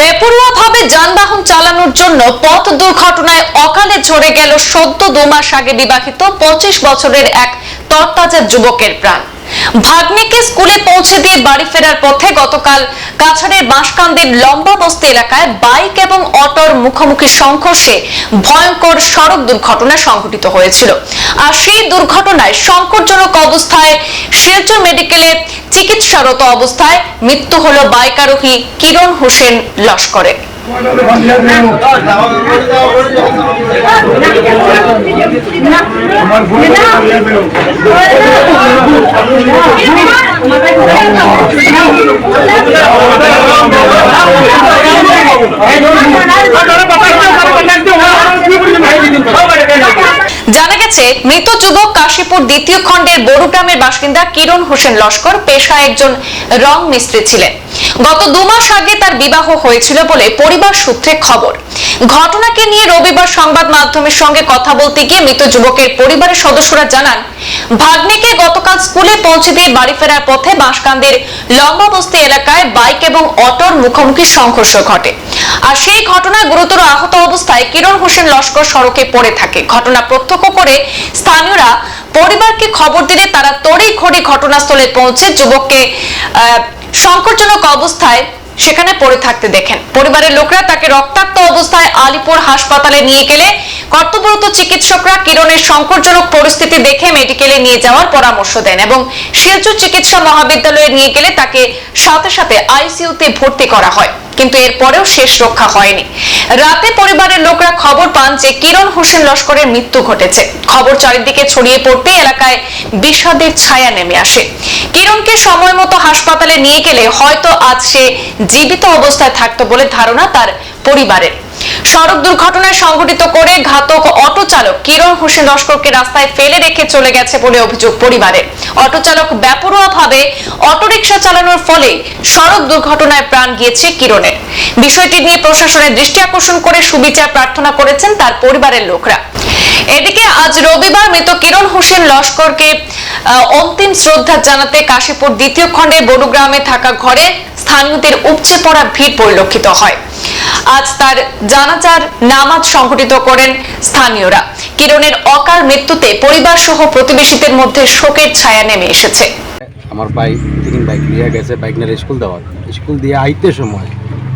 বেপরোয়াভাবে যানবাহন চালানোর জন্য পথ দুর্ঘটনায় অকালে ঝরে গেল সদ্য দু মাস আগে বিবাহিত পঁচিশ বছরের এক তরতাজা যুবকের প্রাণ। ভাগ্নিকে স্কুলে পৌঁছে দিয়ে বাড়ি ফেরার পথে গতকাল কাছাড়ের বাঁশকান্দির লম্বা বস্তি এলাকায় বাইক এবং অটোর মুখোমুখি সংঘর্ষে ভয়ঙ্কর সড়ক দুর্ঘটনা সংঘটিত হয়েছিল। আর সেই দুর্ঘটনায় সংকটজনক অবস্থায় শিলচর মেডিকেলে চিকিৎসারত অবস্থায় মৃত্যু হলো বাইক আরোহী কিরণ হোসেন লস্করের। জানা গেছে মৃত কাশীপুর দ্বিতীয় খণ্ডের বড়ুগ্রামের বাসিন্দা কিরণ হোসেন লস্কর পেশায় একজন রং মিস্ত্রি ছিলেন। গত দু মাস আগে তার বিবাহ হয়েছিল বলে পরিবার সূত্রে খবর। ঘটনাকে নিয়ে রবিবার সংবাদ মাধ্যমের সঙ্গে কথা বলতে গিয়ে মৃত যুবকের পরিবারের সদস্যরা জানান, ভাগ্নিকে গতকাল স্কুলে পৌঁছে দিয়ে বাড়ি ফেরার পথে বাঁশকান্দের লম্বা বস্তি এলাকায় বাইক এবং অটোর মুখোমুখি সংঘর্ষ ঘটে। আর সেই ঘটনায় গুরুতর আহত অবস্থায় কিরণ হোসেন লস্কর সড়কে পড়ে থাকে। ঘটনা প্রত্যক্ষ করে স্থানীয়রা পরিবারকে খবর দিলে তারা তড়ি খড়ি ঘটনাস্থলে পৌঁছে যুবককে সংকটজনক অবস্থায় সেখানে পড়ে থাকতে দেখেন। পরিবারের লোকরা তাকে রক্তাক্ত অবস্থায় আলিপুর হাসপাতালে নিয়ে গেলে কর্তব্যরত চিকিৎসকরা কিরণের সংকটজনক পরিস্থিতি দেখে মেডিকেলে নিয়ে যাওয়ার পরামর্শ দেন এবং শিলচর চিকিৎসা মহাবিদ্যালয়ে নিয়ে গেলে তাকে সাথে সাথে আইসিইউতে ভর্তি করা হয়। কিন্তু এরপরেও শেষ রক্ষা হয়নি। রাতে পরিবারের লোকরা খবর পান যে কিরণ হোসেন লস্করের মৃত্যু ঘটেছে। খবর চারিদিকে ছড়িয়ে পড়তে এলাকায় বিষাদের ছায়া নেমে আসে। কিরণকে সময় মতো হাসপাতালে নিয়ে গেলে হয়তো আজ সে জীবিত অবস্থায় থাকতো বলে ধারণা তার পরিবারের। সড়ক দুর্ঘটনায় সংঘটিত করে ঘাতক অটো চালক কিরণ হোসেন লস্করকে রাস্তায় ফেলে রেখে চলে গেছে বলে অভিযোগ পরিবারের অটো চালক বেপরোয়াভাবে অটোরিকশা চালানোর ফলে সড়ক দুর্ঘটনায় প্রাণ গিয়েছে কিরণের। বিষয়টি নিয়ে প্রশাসনের দৃষ্টি আকর্ষণ করে সুবিচার প্রার্থনা করেছেন তার পরিবারের লোকরা। এদিকে আজ রবিবার মৃত কিরণ হোসেন লস্করকে অন্তিম শ্রদ্ধা জানাতে কাশীপুর দ্বিতীয় খণ্ডে বড়ুগ্রামে থাকা ঘরে স্থানীয়দের উপচে পড়া ভিড় পরিলক্ষিত হয়। আজ তার জানাজার নামাজ সংঘটিত করেন স্থানীয়রা। কিরণের অকাল মৃত্যুতে পরিবার সহ প্রতিবেশীদের মধ্যে শোকের ছায়া নেমে এসেছে। আমার বাইক তিন বাইক নিয়ে গেছে বাইক নিয়ে স্কুল দেওয়ার। স্কুল দিয়ে আইতে সময়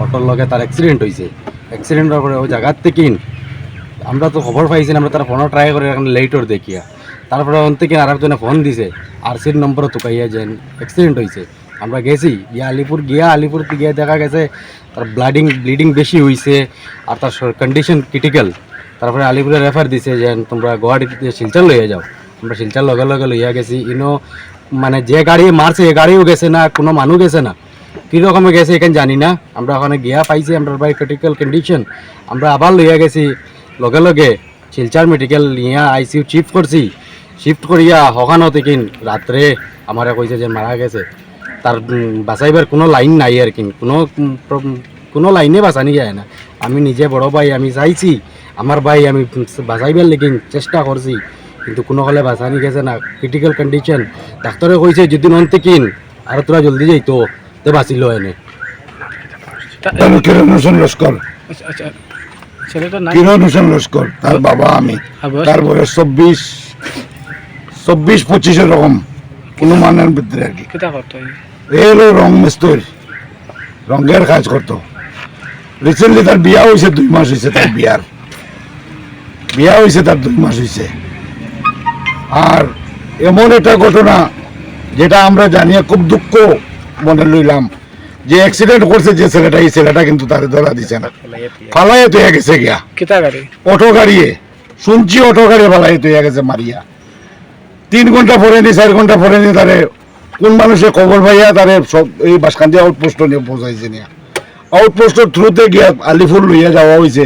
অটোর লগে তার অ্যাক্সিডেন্ট হয়েছে অ্যাক্সিডেন্টের পরে ওই জায়গার থেকে আমরা তো খবর পাইছি আমরা তার ফোনও ট্রাই করে এখন লেটর দেখিয়া। তারপরে ওন থেকে আর একজনে ফোন দিছে আর সির নম্বর তুকাইয়া যেন অ্যাক্সিডেন্ট হয়েছে আমরা গেছি। গিয়া আলিপুর গিয়া আলিপুর গিয়ে দেখা গেছে, তার ব্লাডিং ব্লিডিং বেশি হয়েছে আর তার কন্ডিশন ক্রিটিক্যাল তারপরে আলিপুরে রেফার দিছে যে, তোমরা গুয়াহাটিতে শিলচর লইয়া যাও। আমরা শিলচর লগে লগে লইয়া গেছি। ইনো মানে যে গাড়ি মারছে, এ গাড়িও গেছে না, কোনো মানুষ গেছে না। কীরকমে গেছে এখানে জানি না। আমরা ওখানে গিয়া পাইছি, আমরা বাই ক্রিটিক্যাল কন্ডিশন আমরা আবার লইয়া গেছি। লগে লগে শিলচার মেডিকেল নিয়ে আইসিউ শিফট করছি। শিফট করিয়া হকানো থেকে রাত্রে আমারে কইছে যে মারা গেছে। তার বাঁচাইবার কোনো লাইন নাই আর কি কোনো কোনো লাইনে বাঁচানি যায় না আমি নিজে বড় ভাই আমি চাইছি। আমার ভাই আমি বাঁচাইবার লেকিন চেষ্টা করছি কিন্তু কোনো হলে বাঁচানি গেছে না? ক্রিটিক্যাল কন্ডিশন ডাক্তারে কইছে যদি নন কিন আর তোরা জলদি যাইতো তে বাঁচিল এনে কিরণ হোসেন লস্কর আচ্ছা আচ্ছা কিরণ হোসেন লস্কর তার বাবা আমি? তার বয়স চব্বিশ চব্বিশ পঁচিশ এরকম কোনো মানের ভিতরে আর কি হলো রং মিস্তর। রঙের কাজ করতো। রিসেন্টলি তার বিয়া হয়েছে দুই মাস হয়েছে তার বিয়ার। বিয়া হয়েছে তার দুই মাস হয়েছে আর এমন একটা ঘটনা যেটা আমরা জানিয়ে খুব দুঃখ মনে লইলাম যে অ্যাক্সিডেন্ট করছে যে ছেলেটা এই ছেলেটা কিন্তু তার ধরা দিছে না। ফালাই তো গেছে গিয়া। অটো গাড়িয়ে। শুনছি অটো গাড়ি ফালাই তো গেছে মারিয়া। তিন ঘণ্টা পরে নি চার ঘণ্টা পরে নি তারে কোন মানুষে খবর পাইয়া তারে সব এই বাসকান্দি আউটপোস্ট নিয়ে পৌঁছাইছে নিয়ে আউটপোস্টের থ্রুতে গিয়া আলিপুর লইয়া যাওয়া হয়েছে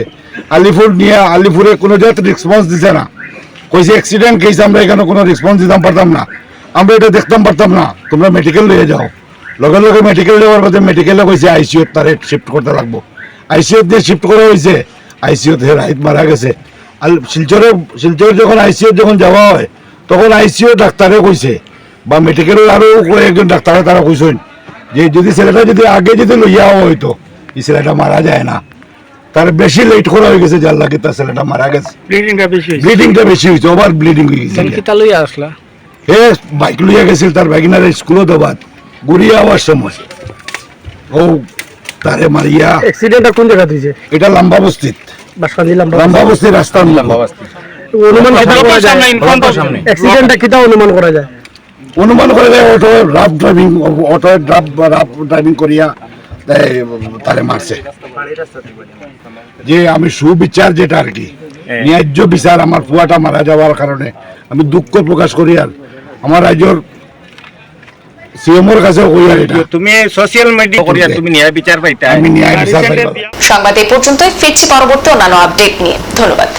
আলিপুর নিয়ে আলিপুরে কোনো জাত রেসপন্স দিছে না। কইছে অ্যাক্সিডেন্ট কেস আমরা এখানে কোনো রেসপন্স দিতাম, পারতাম না। আমরা এটা দেখতাম, পারতাম না। তোমরা মেডিকেল লইয়া যাও। লগে লগে মেডিকেল যাওয়ার পথে মেডিকেলে কইছে আইসিউত তারে শিফট করতে লাগবো। আইসিউত দিয়ে শিফট করা হয়েছে আইসিউত হে রাইত মারা গেছে। আর শিলচরে শিলচরে যখন আইসিউত যখন যাওয়া হয়, তখন আইসিউ ডাক্তারে কইছে বা মেডিকেলের আরও একজন ডাক্তারে তারা কইছেন যে যদি ছেলেটা যদি আগে যদি লইয়া হইতো এই ছেলেটা মারা যায় না। তার বেশি লেট করা হয়ে গেছে যার লাগে তার ছেলেটা মারা গেছে। ব্লিডিংটা বেশি হয়েছে ব্লিডিংটা বেশি হয়েছে ওভার ব্লিডিং হয়ে গেছে। লইয়া আসলা হে বাইক লইয়া গেছিল তার বাইকিনার স্কুলও দেবাত ঘুরিয়ে আওয়ার সময়। ও তারে মারিয়া অ্যাক্সিডেন্টটা কোন জায়গা হয়েছে এটা লম্বা বস্তিত। বাসকান্দি লম্বা লম্বা বস্তির রাস্তার লম্বা অনুমান কিতা করা যায় অ্যাক্সিডেন্টটা কিতা অনুমান করা যায়। অনুমান করে দেয় auto rough driving auto rough rough driving করিয়া তারে মারছে। যে আমি সুবিচার যেটা আর কি ন্যায্য বিচার আমার ফুয়াটা মারা যাওয়ার কারণে আমি দুঃখ প্রকাশ করি আর আমার রাজ্যর সিএমওর কাছে কই আর এটা? তুমি সোশ্যাল মিডিয়া করিয়া তুমি ন্যায় বিচার পাইতা। আমি ন্যায় বিচার পাইবা। সংবাদ এই পর্যন্তই ফিরছি পরবর্তী অন্যান্য আপডেট নিয়ে। ধন্যবাদ।